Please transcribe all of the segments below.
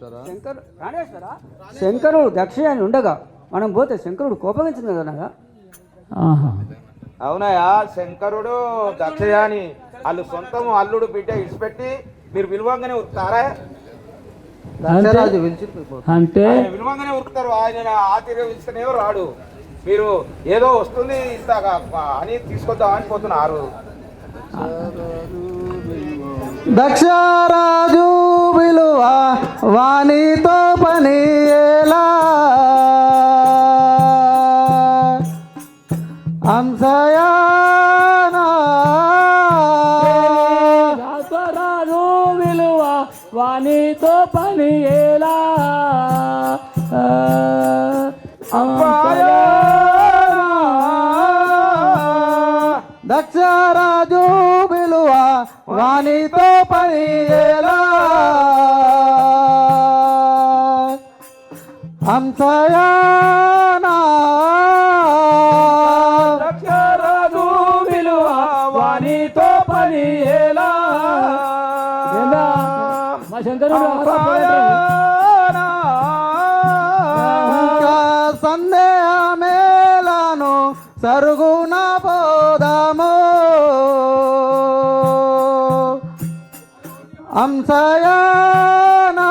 శంకరు ప్రాణేశ్వర శంకరుడు దక్ష అని ఉండగా మనం పోతే శంకరుడు కోపగించింది కదా అవునయా శంకరుడు దక్షయాని వాళ్ళు సొంతం అల్లుడు బిడ్డ ఇడిచిపెట్టి మీరు విలువంగానే ఉరుకుతారా? అంటే ఆయన విలువంగానే ఉరుకుతారు ఆయన ఆశీర్వదిస్తేనే రాడు. మీరు ఏదో వస్తుంది ఇంత అని తీసుకొద్దాం అని పోతున్నారు. దక్షరాజు వాణితో పని ఎలా అంశయానా రాజు విలువ వాణితో పని ఎలా దక్షరాజు విలువ వాణితో పని ఎలా దక్షరాజు విలువ వాణితో పని ఎలా? మా శంకరుడు ఇంకా సందేహమేలాను సరుగున పోదాము. అంశయానా?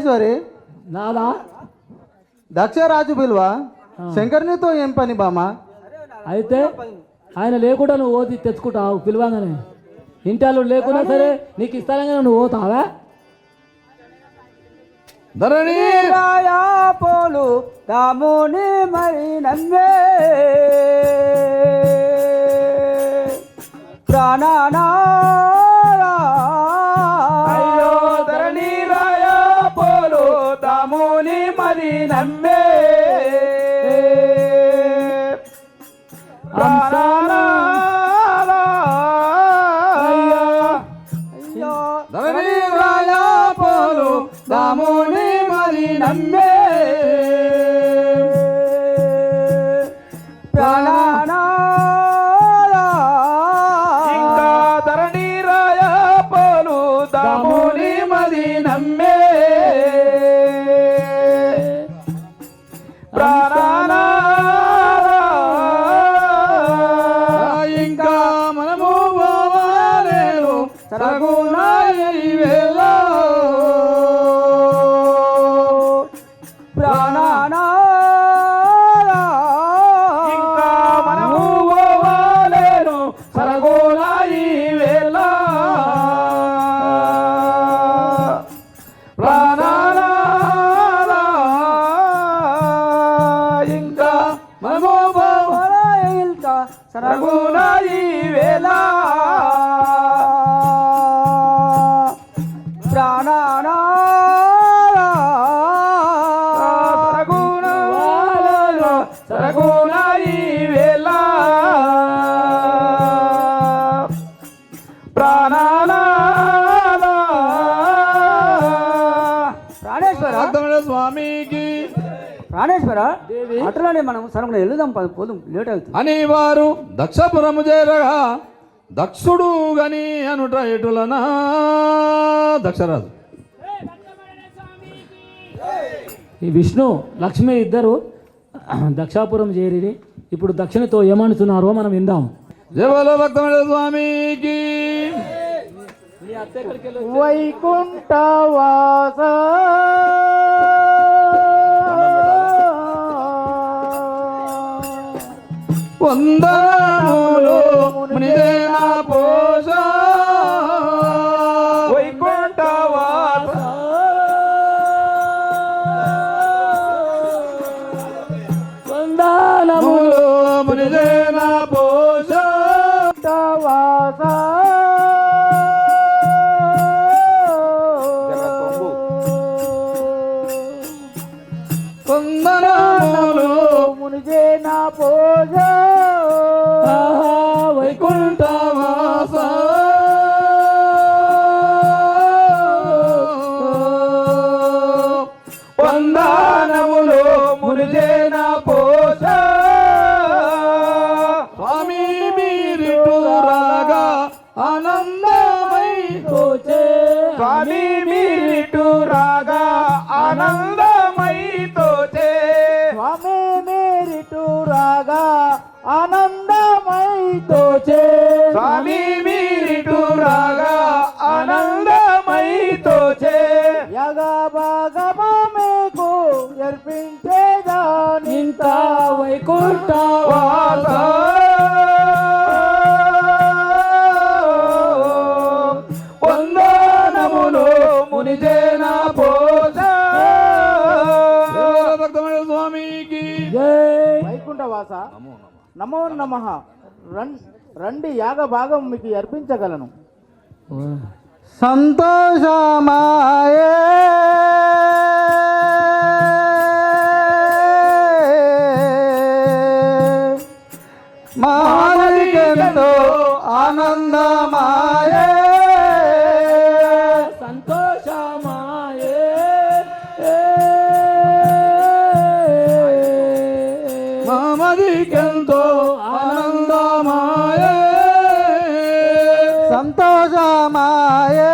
ప్రాణేశ్వరి నాదా దక్షరాజు బిల్వ? శంకరునితో ఏం పని బామా అయితే ఆయన లేకుండా నువ్వు ఓది తెచ్చుకుంటావు పిలవంగానే. ఇంటి వాళ్ళు లేకున్నా సరే నీకు ఇస్తానంగా నువ్వు పోతావా? ధరణి! పోలు దాముని మరి నమ్మే. ప్రాణానా నమ్మే. పోలు తముని మరి నమ్మే. మనము పోవాలేను సరగునాయి వేళ సరగునాయి వేళ అట్లనే మనం సరగుణ వెళ్దాం పద పోదాం లేట్ అవుతుంది. అని వారు దక్షపురము చేరగా దక్షుడు గని అనుట ఎటులనా? దక్షరాజు. ఈ విష్ణు లక్ష్మి ఇద్దరు దక్షాపురం చేరి ఇప్పుడు దక్షిణతో ఏమంటున్నారో మనం విందాం. జవల భక్తమైన స్వామికి వైకుంఠవాస. వందనములు మునిదే రాగా ఆనందమై తోచే స్వామి మీరిటు రాగా ఆనందమై తోచే యగ భాగమా మీకు ఎర్పించేదాని ఇంత వైకుంఠ వాస వైకుంఠవాస నమో నమ. రండి యాగ భాగం మీకు అర్పించగలను. సంతోషమాయే. మాలికెంతో ఆనందమాయే. నాదికెంతో ఆనందమాయే. సంతోషమాయే.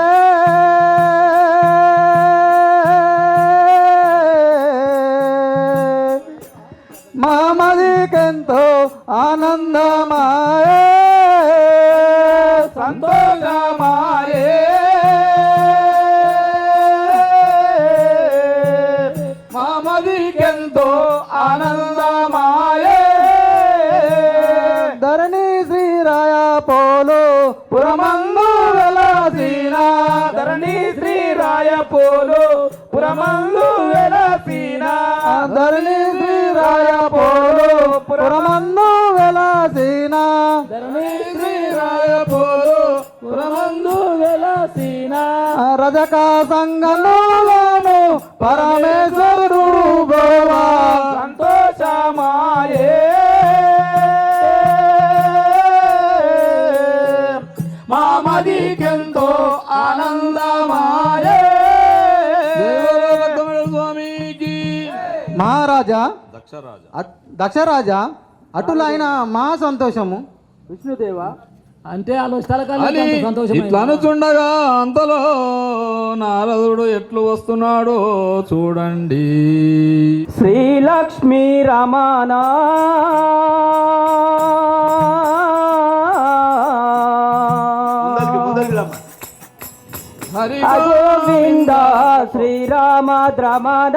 మామదికెంతో ఆనందమాయే. సంతోషమాయే. మామదికెంతో ఆనంద రజక సంగములను పరమేశ్వరుడు గోవా సంతోషమాయే. మామదికెంతో ఆనందమాయే. మహారాజా దక్షరాజా. దక్షరాజా అటులైన మా సంతోషము. విష్ణుదేవ అంటే ఇట్లా అనుచుండగా అంతలో నారదుడు ఎట్లు వస్తున్నాడో చూడండి. శ్రీలక్ష్మీ రమణ. హరి గోవింద. శ్రీరామ ద్రమణ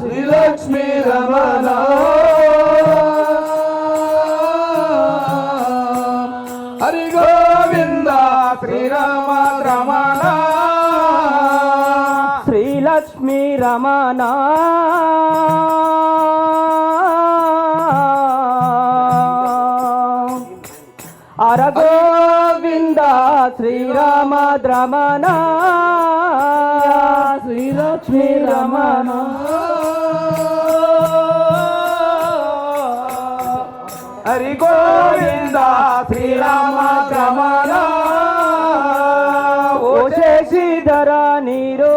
శ్రీలక్ష్మీ రమణ. హరి గోవింద శ్రీరామ రమణ. శ్రీలక్ష్మీ రమణ. అరగోవింద శ్రీరామ ద్రమణ శ్రీలక్ష్మీ రమణ. గోవింద శ్రీరామ రమణ ఓ శశిధర నీరో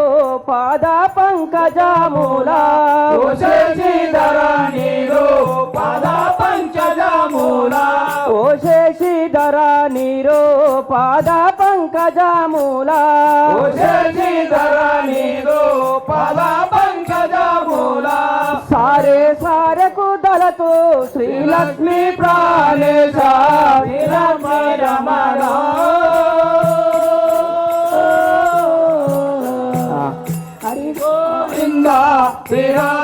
పాద పంకజమూల ఓ శశిధర నీరు పద పంచజమూల ఓ శశిధర నీరో పాద పంకజమూల ఓ శశిధర నీరు పద పంచజమూల సారే సారెకు దళతో శ్రీలక్ష్మి ప్రాణేశ శ్రీలక్ష్మీ రమణ హరి గోవింద శ్రీరామ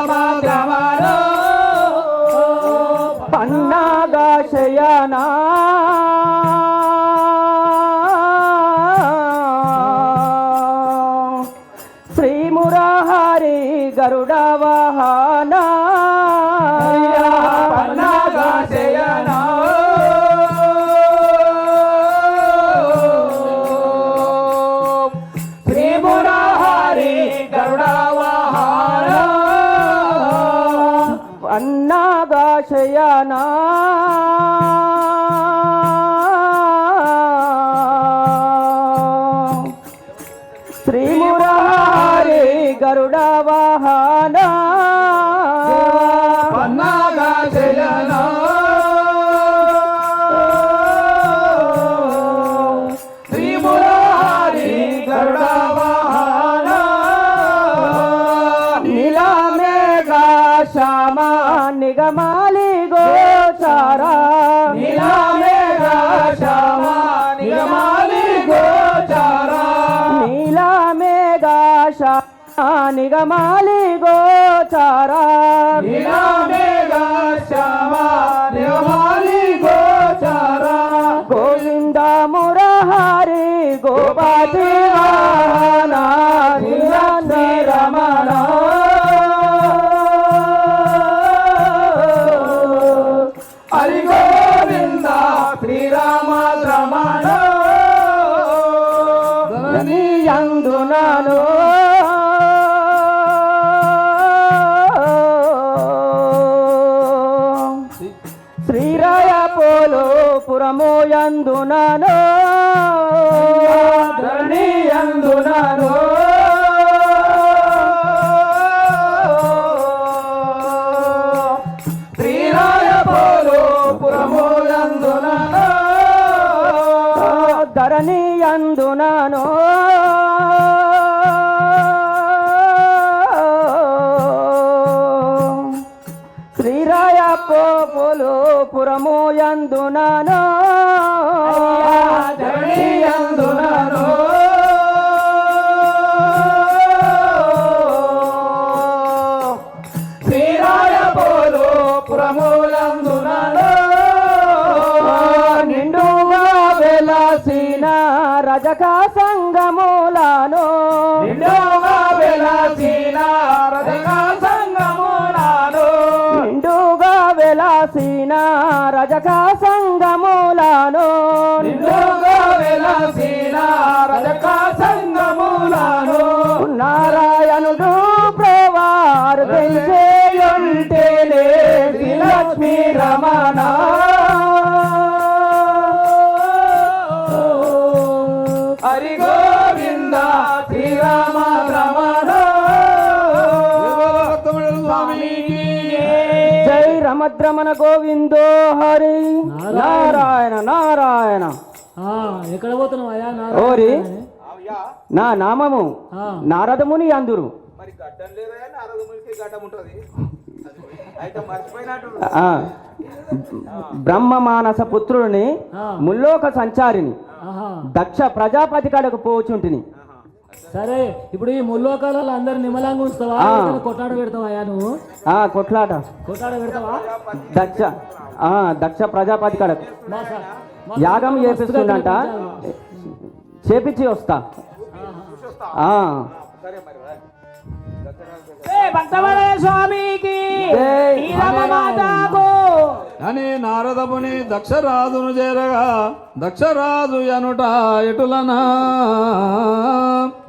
నిగమాలి యందునను ధరణి అందునను శ్రీరాయ పోలు పురములందునను ధరణి అందునను పురము యందునను రజక సంగములను. నిండుగా రజక సంగమునాను నారాయణుడు ప్రవారు పెంచేయుంటేనే శ్రీలక్ష్మీ రమణ. హరి గోవింద శ్రీరామ రమణ. రమద్రమణ గోవిందో హరి. నారాయణ. నారాయణ ఆ, ఎక్కడ పోతున్నావు ఓరి. నా నామము ఆ, నారదముని అందురు. మరి గడ్డం లేదా గడ్డం ఉంటుంది. బ్రహ్మ మానస పుత్రుడిని. ముల్లోక సంచారిని దక్ష ప్రజాపతి కాడకు పోచుంటిని. సరే ఇప్పుడు ఈ ముల్లోకాలలో అందరు నిమ్మలంగా ఉంచుతావా? కొట్టాడ పెడతావా అయ్యా నువ్వు? ఆ కొట్లాట. కొట్టాడ పెడతావా? దక్ష ఆ దక్ష ప్రజాపతి మా యాగం తినిపించాలి. చేపించి వస్తా. ఆ సరే మరి రా. జై అని నారదముని దక్షరాజును చేరగా దక్షరాజు ఎనుట ఎటులనా?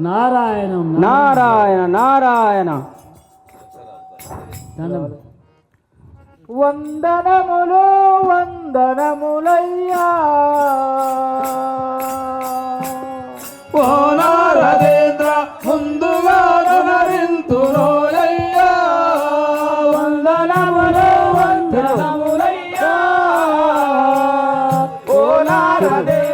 నారాయణం నారాయణ. నారాయణ. వందనములు వందనములయ్యా. ఓ నారదేంద్ర ముందుగా నరింతురోలయ్యా నారదేంద్ర